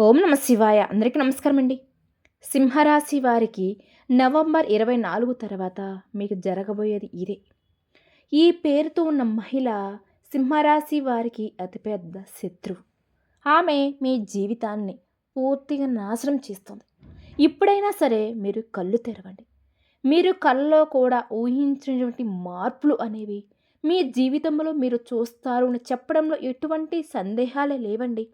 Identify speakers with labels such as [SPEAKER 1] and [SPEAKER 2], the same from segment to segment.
[SPEAKER 1] ఓం నమ శివాయ. అందరికీ నమస్కారం అండి సింహరాశి వారికి నవంబర్ ఇరవై నాలుగు తర్వాత మీకు జరగబోయేది ఇదే. ఈ పేరుతో ఉన్న మహిళ సింహరాశి వారికి అతిపెద్ద శత్రువు. ఆమె మీ జీవితాన్ని పూర్తిగా నాశనం చేస్తుంది. ఇప్పుడైనా సరే మీరు కళ్ళు తెరవండి. మీరు కళ్ళలో కూడా ఊహించినటువంటి మార్పులు అనేవి మీ జీవితంలో మీరు చూస్తారు అని చెప్పడంలో ఎటువంటి సందేహాలే లేవండి.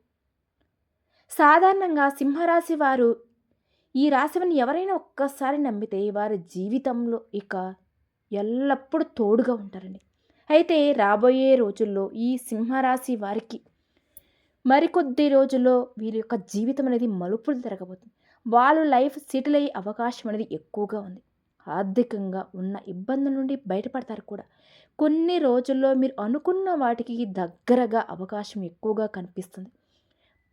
[SPEAKER 1] సాధారణంగా సింహరాశి వారు ఈ రాశిని ఎవరైనా ఒక్కసారి నమ్మితే వారి జీవితంలో ఇక ఎల్లప్పుడూ తోడుగా ఉంటారండి. అయితే రాబోయే రోజుల్లో ఈ సింహరాశి వారికి మరికొద్ది రోజుల్లో వీరి యొక్క జీవితం అనేది మలుపులు జరగబోతుంది వాళ్ళు లైఫ్ సెటిల్ అయ్యే అవకాశం అనేది ఎక్కువగా ఉంది. ఆర్థికంగా ఉన్న ఇబ్బందుల నుండి బయటపడతారు కూడా. కొన్ని రోజుల్లో మీరు అనుకున్న వాటికి దగ్గరగా అవకాశం ఎక్కువగా కనిపిస్తుంది.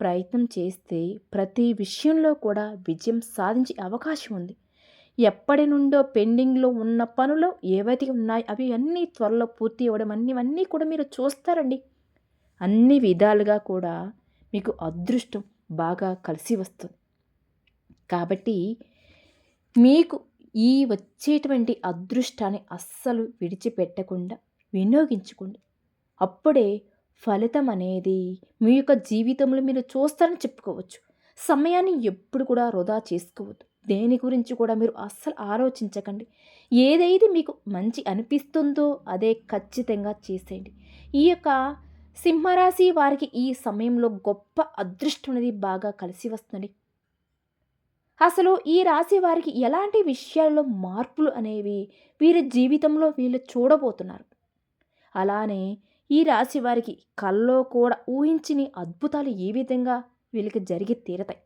[SPEAKER 1] ప్రయత్నం చేస్తే ప్రతి విషయంలో కూడా విజయం సాధించే అవకాశం ఉంది. ఎప్పటి నుండో పెండింగ్లో ఉన్న పనులు ఏవైతే ఉన్నాయో అవి అన్నీ త్వరలో పూర్తి అవ్వడం అన్నీ కూడా మీరు చూస్తారండి. అన్ని విధాలుగా కూడా మీకు అదృష్టం బాగా కలిసి వస్తుంది. కాబట్టి మీకు ఈ వచ్చేటువంటి అదృష్టాన్ని అస్సలు విడిచిపెట్టకుండా వినియోగించుకోండి. అప్పుడే ఫలితం అనేది మీ యొక్క జీవితంలో మీరు చూస్తారని చెప్పుకోవచ్చు. సమయాన్ని ఎప్పుడు కూడా వృధా చేసుకోవద్దు. దేని గురించి కూడా మీరు అస్సలు ఆలోచించకండి. ఏదైతే మీకు మంచి అనిపిస్తుందో అదే ఖచ్చితంగా చేసేయండి. ఈ యొక్క సింహరాశి వారికి ఈ సమయంలో గొప్ప అదృష్టం అనేది బాగా కలిసి వస్తుంది. అసలు ఈ రాశి వారికి ఎలాంటి విషయాల్లో మార్పులు అనేవి వీరి జీవితంలో వీళ్ళు చూడబోతున్నారు. అలానే ఈ రాశి వారికి కల్లో కూడా ఊహించని అద్భుతాలు ఏ విధంగా వీళ్ళకి జరిగి తీరతాయి.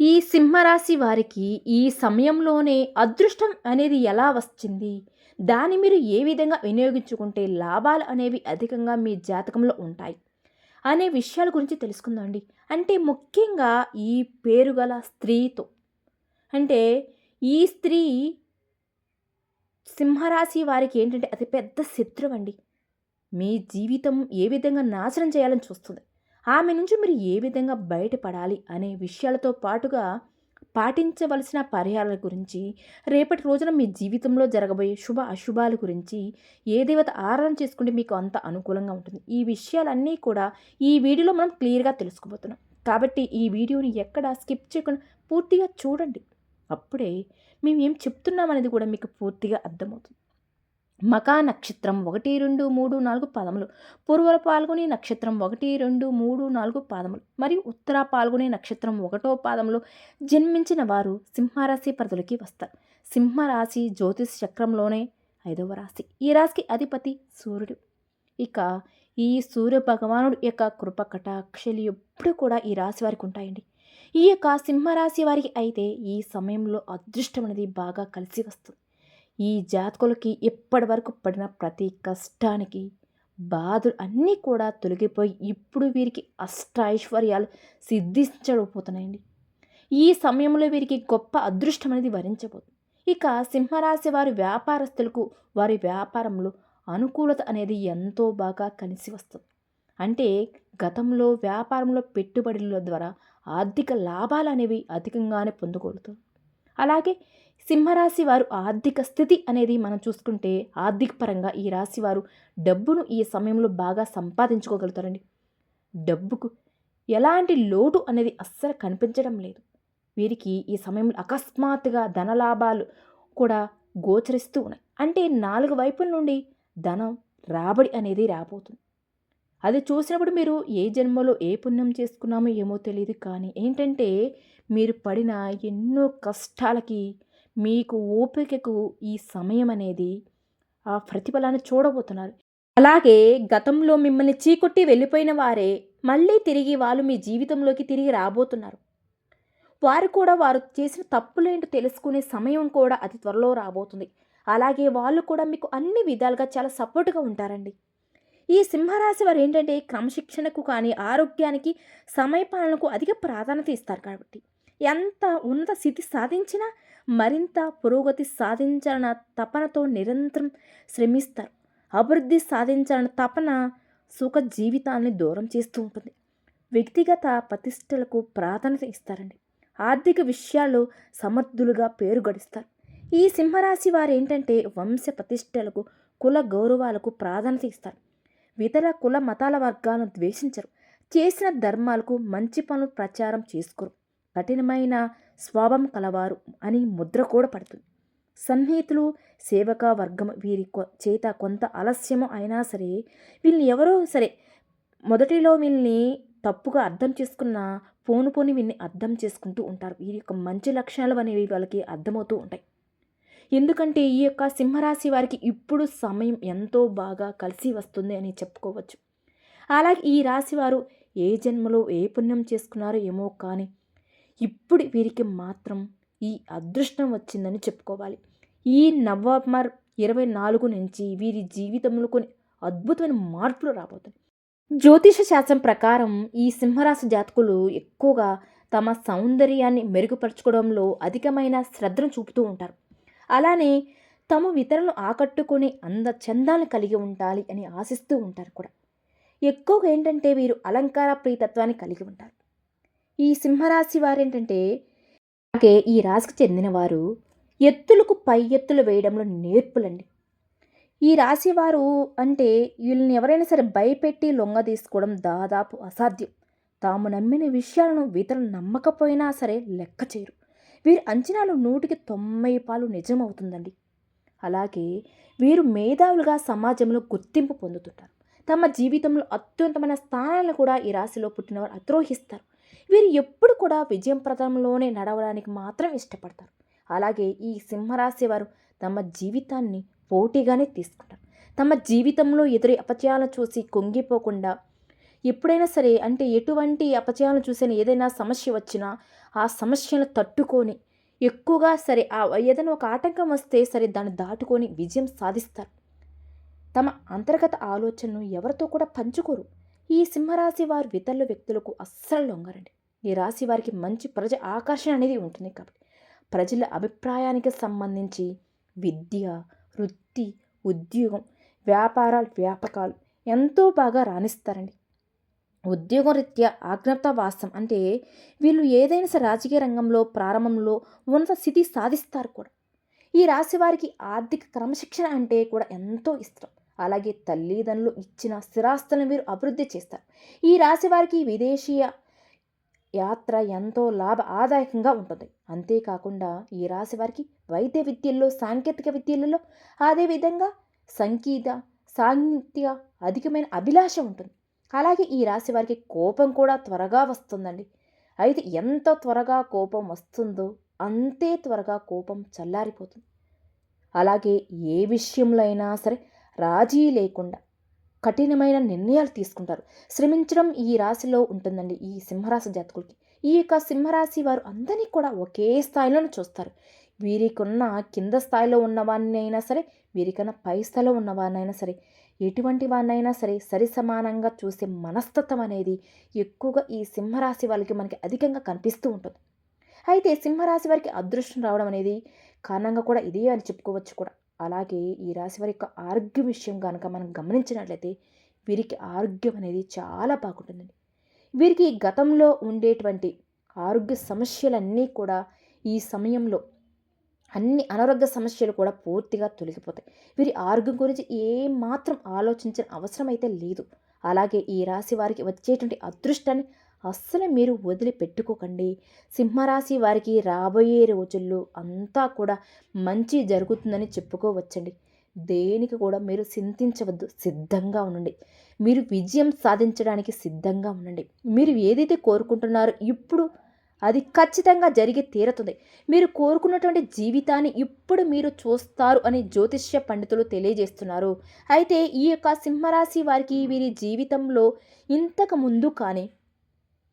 [SPEAKER 1] ఈ సింహరాశి వారికి ఈ సమయంలోనే అదృష్టం అనేది ఎలా వచ్చింది? దాన్ని మీరు ఏ విధంగా వినియోగించుకుంటే లాభాలు అనేవి అధికంగా మీ జాతకంలో ఉంటాయి? అనే విషయాల గురించి తెలుసుకుందామండి అంటే ముఖ్యంగా ఈ పేరుగల స్త్రీతో. అంటే ఈ స్త్రీ సింహరాశి వారికి ఏంటంటే అతి పెద్ద శత్రువు అండి. మీ జీవితం ఏ విధంగా నాశనం చేయాలని చూస్తుంది? ఆమె నుంచి మీరు ఏ విధంగా బయటపడాలి అనే విషయాలతో పాటుగా పాటించవలసిన పరిహారాల గురించి రేపటి రోజున మీ జీవితంలో జరగబోయే శుభ అశుభాల గురించి ఏ దేవత ఆరాధన చేసుకుంటే మీకు అంత అనుకూలంగా ఉంటుంది? ఈ విషయాలన్నీ కూడా ఈ వీడియోలో మనం క్లియర్గా తెలుసుకోబోతున్నాం. కాబట్టి ఈ వీడియోని ఎక్కడ స్కిప్ చేయకుండా పూర్తిగా చూడండి. అప్పుడే మేము ఏం చెప్తున్నామనేది కూడా మీకు పూర్తిగా అర్థమవుతుంది. మకా నక్షత్రం ఒకటి రెండు మూడు నాలుగు పాదములు. పూర్వ పాల్గొనే నక్షత్రం ఒకటి రెండు మూడు నాలుగు పాదములు. మరియు ఉత్తర పాల్గొనే నక్షత్రం ఒకటో పాదంలో జన్మించిన వారు సింహరాశి పరిధులకి వస్తారు. సింహరాశి జ్యోతిష్ చక్రంలోనే ఐదవ రాశి. ఈ రాశికి అధిపతి సూర్యుడు. ఇక ఈ సూర్య భగవానుడు యొక్క కృప కటాక్షలు ఎప్పుడు కూడా ఈ రాశి వారికి ఉంటాయండి. ఈ యొక్క సింహరాశి వారికి అయితే ఈ సమయంలో అదృష్టం అనేది బాగా కలిసి వస్తుంది. ఈ జాతకులకి ఇప్పటి వరకు పడిన ప్రతి కష్టానికి బాధలు అన్నీ కూడా తొలగిపోయి ఇప్పుడు వీరికి అష్టైశ్వర్యాలు సిద్ధించకపోతున్నాయండి ఈ సమయంలో వీరికి గొప్ప అదృష్టం అనేది వరించబోతుంది ఇక సింహరాశి వారి వ్యాపారస్తులకు వారి వ్యాపారంలో అనుకూలత అనేది ఎంతో బాగా కలిసి వస్తుంది. అంటే గతంలో వ్యాపారంలో పెట్టుబడుల ద్వారా ఆర్థిక లాభాలు అనేవి అధికంగానే పొందగలుగుతారు అలాగే సింహరాశి వారు ఆర్థిక స్థితి అనేది మనం చూసుకుంటే ఆర్థిక పరంగా ఈ రాశి వారు డబ్బును ఈ సమయంలో బాగా సంపాదించుకోగలుగుతారండి. డబ్బుకు ఎలాంటి లోటు అనేది అస్సలు కనిపించడం లేదు. వీరికి ఈ సమయంలో అకస్మాత్తుగా ధనలాభాలు కూడా గోచరిస్తూ ఉన్నాయి. అంటే నాలుగు వైపుల నుండి ధనం రాబడి అనేది రాబోతుంది. అది చూసినప్పుడు మీరు ఏ జన్మలో ఏ పుణ్యం చేసుకున్నామో ఏమో తెలియదు కానీ ఏంటంటే మీరు పడిన ఎన్నో కష్టాలకి మీకు ఓపికకు ఈ సమయం అనేది ఆ ప్రతిఫలాన్ని చూడబోతున్నారు. అలాగే గతంలో మిమ్మల్ని చీకొట్టి వెళ్ళిపోయిన వారే మళ్ళీ తిరిగి వాళ్ళు మీ జీవితంలోకి తిరిగి రాబోతున్నారు. వారు కూడా వారు చేసిన తప్పులేంటో తెలుసుకునే సమయం కూడా అతి త్వరలో రాబోతుంది. అలాగే వాళ్ళు కూడా మీకు అన్ని విధాలుగా చాలా సపోర్ట్గా ఉంటారండి. ఈ సింహరాశి వారు ఏంటంటే క్రమశిక్షణకు కానీ ఆరోగ్యానికి సమయపాలనకు అధిక ప్రాధాన్యత ఇస్తారు కాబట్టి. ఎంత ఉన్నత స్థితి సాధించినా మరింత పురోగతి సాధించాలన్న తపనతో నిరంతరం శ్రమిస్తారు. అభివృద్ధి సాధించాలన్న తపన సుఖ జీవితాన్ని దూరం చేస్తూ ఉంటుంది. వ్యక్తిగత ప్రతిష్టలకు ప్రాధాన్యత ఇస్తారండి. ఆర్థిక విషయాల్లో సమర్థులుగా పేరు గడిస్తారు. ఈ సింహరాశి వారు ఏంటంటే వంశ ప్రతిష్టలకు కుల గౌరవాలకు ప్రాధాన్యత ఇస్తారు. ఇతర కుల మతాల వర్గాలను ద్వేషించరు. చేసిన ధర్మాలకు మంచి పనులు ప్రచారం చేసుకోరు. కఠినమైన స్వాభం కలవారు అని ముద్ర కూడా పడుతుంది. సన్నిహితులు సేవక వర్గం వీరి కొ- చేత కొంత ఆలస్యము అయినా సరే వీళ్ళని ఎవరో సరే మొదటిలో వీళ్ళని తప్పుగా అర్థం చేసుకున్న పోను పోని వీళ్ళని అర్థం చేసుకుంటూ ఉంటారు. వీరి యొక్క మంచి లక్షణాలు అనేవి వాళ్ళకి అర్థమవుతూ ఉంటాయి. ఎందుకంటే ఈ యొక్క సింహరాశి వారికి ఇప్పుడు సమయం ఎంతో బాగా కలిసి వస్తుంది అని చెప్పుకోవచ్చు. అలాగే ఈ రాశి వారు ఏ జన్మలో ఏ పుణ్యం చేసుకున్నారో ఏమో కానీ ఇప్పుడు వీరికి మాత్రం ఈ అదృష్టం వచ్చిందని చెప్పుకోవాలి. ఈ నవంబర్ ఇరవై నాలుగు నుంచి వీరి జీవితంలో కొన్ని అద్భుతమైన మార్పులు రాబోతున్నాయి. జ్యోతిష శాస్త్రం ప్రకారం ఈ సింహరాశి జాతకులు ఎక్కువగా తమ సౌందర్యాన్ని మెరుగుపరచుకోవడంలో అధికమైన శ్రద్ధను చూపుతూ ఉంటారు. అలానే తమ ఇతరులను ఆకట్టుకునే అంద చందాలను కలిగి ఉండాలి అని ఆశిస్తూ ఉంటారు కూడా. ఎక్కువగా ఏంటంటే వీరు అలంకార ప్రియతత్వాన్ని కలిగి ఉంటారు. ఈ సింహరాశి వారేంటంటే అంటే ఈ రాశికి చెందినవారు ఎత్తులకు పై ఎత్తులు వేయడంలో నేర్పులండి. ఈ రాశి వారు అంటే వీళ్ళని ఎవరైనా సరే భయపెట్టి లొంగ తీసుకోవడం దాదాపు అసాధ్యం. తాము నమ్మిన విషయాలను ఇతరులు నమ్మకపోయినా సరే లెక్క చేయరు. వీరి అంచనాలు నూటికి తొంభై పాలు నిజమవుతుందండి. అలాగే వీరు మేధావులుగా సమాజంలో గుర్తింపు పొందుతుంటారు. తమ జీవితంలో అత్యున్నతమైన స్థానాలను కూడా ఈ రాశిలో పుట్టినవారు అద్రోహిస్తారు వీరు ఎప్పుడు కూడా విజయం ప్రదంలోనే నడవడానికి మాత్రం ఇష్టపడతారు. అలాగే ఈ సింహరాశి వారు తమ జీవితాన్ని పోటీగానే తీసుకుంటారు. తమ జీవితంలో ఎదురు అపచయాలను చూసి కుంగిపోకుండా ఎప్పుడైనా సరే అంటే ఎటువంటి అపచయాలను చూసిన ఏదైనా సమస్య వచ్చినా ఆ సమస్యను తట్టుకొని ఎక్కువగా సరే ఆ ఏదైనా ఒక ఆటంకం వస్తే సరే దాన్ని దాటుకొని విజయం సాధిస్తారు. తమ అంతర్గత ఆలోచనను ఎవరితో కూడా పంచుకోరు. ఈ సింహరాశి వారు ఇతరుల వ్యక్తులకు అస్సలు లొంగరండి. ఈ రాశి వారికి మంచి ప్రజ ఆకర్షణ అనేది ఉంటుంది కాబట్టి. ప్రజల అభిప్రాయానికి సంబంధించి విద్య వృత్తి ఉద్యోగం వ్యాపారాలు వ్యాపకాలు ఎంతో బాగా రాణిస్తారండి. ఉద్యోగ రీత్యా ఆజ్ఞాతవాసం అంటే వీళ్ళు ఏదైనా సరే రాజకీయ రంగంలో ప్రారంభంలో ఉన్నత స్థితి సాధిస్తారు కూడా. ఈ రాశి వారికి ఆర్థిక క్రమశిక్షణ అంటే కూడా ఎంతో ఇష్టం. అలాగే తల్లిదండ్రులు ఇచ్చిన స్థిరాస్తులను వీరు అభివృద్ధి చేస్తారు. ఈ రాశి వారికి విదేశీయ యాత్ర ఎంతో లాభ ఆదాయకంగా ఉంటుంది. అంతేకాకుండా ఈ రాశి వారికి వైద్య విద్యల్లో సాంకేతిక విద్యలలో అదేవిధంగా సంగీత సాహిత్య అధికమైన అభిలాష ఉంటుంది. అలాగే ఈ రాశి వారికి కోపం కూడా త్వరగా వస్తుందండి. అయితే ఎంత త్వరగా కోపం వస్తుందో అంతే త్వరగా కోపం చల్లారిపోతుంది. అలాగే ఏ విషయంలో అయినా సరే రాజీ లేకుండా కఠినమైన నిర్ణయాలు తీసుకుంటారు. శ్రమించడం ఈ రాశిలో ఉంటుందండి ఈ సింహరాశి జాతకులకి. ఈ యొక్క సింహరాశి వారు అందరినీ కూడా ఒకే స్థాయిలోనే చూస్తారు. వీరికున్న కింద స్థాయిలో ఉన్న వారిని అయినా సరే వీరికన్నా పై స్థాయిలో ఉన్న వారినైనా సరే ఎటువంటి వారినైనా సరే సరి సమానంగా చూసే మనస్తత్వం అనేది ఎక్కువగా ఈ సింహరాశి వాళ్ళకి మనకి అధికంగా కనిపిస్తూ ఉంటుంది. అయితే సింహరాశి వారికి అదృష్టం రావడం అనేది కారణంగా కూడా ఇదే అని చెప్పుకోవచ్చు కూడా. అలాగే ఈ రాశి వారి యొక్క ఆరోగ్య విషయం కనుక మనం గమనించినట్లయితే వీరికి ఆరోగ్యం అనేది చాలా బాగుంటుందండి. వీరికి గతంలో ఉండేటువంటి ఆరోగ్య సమస్యలన్నీ కూడా ఈ సమయంలో అన్ని అనారోగ్య సమస్యలు కూడా పూర్తిగా తొలగిపోతాయి. వీరి ఆరోగ్యం గురించి ఏమాత్రం ఆలోచించిన అవసరం అయితే లేదు. అలాగే ఈ రాశి వారికి వచ్చేటువంటి అదృష్టాన్ని అస్సలు మీరు వదిలిపెట్టుకోకండి. సింహరాశి వారికి రాబోయే రోజుల్లో అంతా కూడా మంచి జరుగుతుందని చెప్పుకోవచ్చండి. దేనికి కూడా మీరు చింతించవద్దు. సిద్ధంగా ఉండండి. మీరు విజయం సాధించడానికి సిద్ధంగా ఉండండి. మీరు ఏదైతే కోరుకుంటున్నారో ఇప్పుడు అది ఖచ్చితంగా జరిగి తీరుతుంది. మీరు కోరుకున్నటువంటి జీవితాన్ని ఇప్పుడు మీరు చూస్తారు అని జ్యోతిష్య పండితులు తెలియజేస్తున్నారు. అయితే ఈ యొక్క సింహరాశి వారికి వీరి జీవితంలో ఇంతకు ముందు కానీ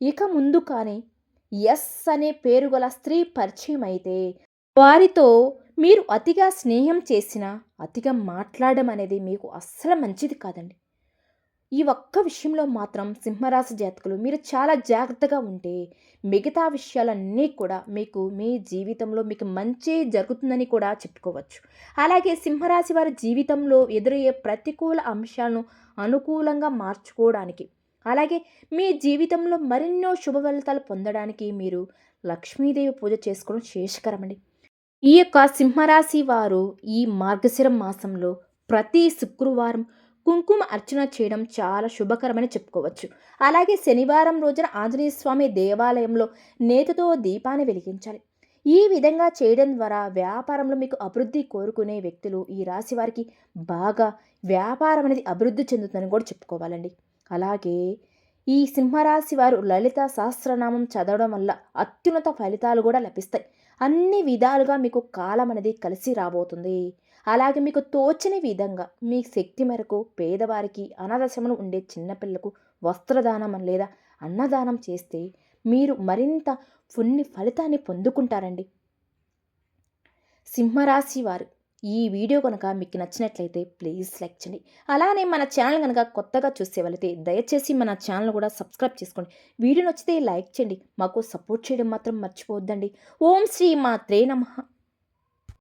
[SPEAKER 1] ఇక ముందు కానీ ఎస్ అనే పేరు గల స్త్రీ పరిచయం అయితే వారితో మీరు అతిగా స్నేహం చేసినా అతిగా మాట్లాడడం అనేది మీకు అస్సలు మంచిది కాదండి. ఈ ఒక్క విషయంలో మాత్రం సింహరాశి జాతకులు మీరు చాలా జాగ్రత్తగా ఉంటే మిగతా విషయాలన్నీ కూడా మీకు మీ జీవితంలో మీకు మంచి జరుగుతుందని కూడా చెప్పుకోవచ్చు. అలాగే సింహరాశి వారి జీవితంలో ఎదురయ్యే ప్రతికూల అంశాలను అనుకూలంగా మార్చుకోవడానికి అలాగే మీ జీవితంలో మరెన్నో శుభ ఫలితాలు పొందడానికి మీరు లక్ష్మీదేవి పూజ చేసుకోవడం శేషకరమండి. ఈ యొక్క సింహరాశి వారు ఈ మార్గశిరం మాసంలో ప్రతి శుక్రవారం కుంకుమ అర్చన చేయడం చాలా శుభకరమని చెప్పుకోవచ్చు. అలాగే శనివారం రోజున ఆంజనేయ స్వామి దేవాలయంలో నేతతో దీపాన్ని వెలిగించాలి. ఈ విధంగా చేయడం ద్వారా వ్యాపారంలో మీకు అభివృద్ధి కోరుకునే వ్యక్తులు ఈ రాశి వారికి బాగా వ్యాపారం అనేది అభివృద్ధి చెందుతుందని కూడా చెప్పుకోవాలండి. అలాగే ఈ సింహరాశి వారు లలిత సహస్రనామం చదవడం వల్ల అత్యున్నత ఫలితాలు కూడా లభిస్తాయి. అన్ని విధాలుగా మీకు కాలం అనేది కలిసి రాబోతుంది. అలాగే మీకు తోచని విధంగా మీ శక్తి మేరకు పేదవారికి అనాథాశ్రమంలో ఉండే చిన్నపిల్లలకు వస్త్రదానం లేదా అన్నదానం చేస్తే మీరు మరింత పుణ్య ఫలితాన్ని పొందుకుంటారండి. సింహరాశి వారు ఈ వీడియో కనుక మీకు నచ్చినట్లయితే ప్లీజ్ లైక్ చేయండి. అలానే మన ఛానల్ కనుక కొత్తగా చూసే వాళ్ళైతే దయచేసి మన ఛానల్ కూడా సబ్స్క్రైబ్ చేసుకోండి. వీడియో నచ్చితే లైక్ చేయండి. మాకు సపోర్ట్ చేయడం మాత్రం మర్చిపోవద్దండి. ఓం శ్రీ మాత్రే నమ.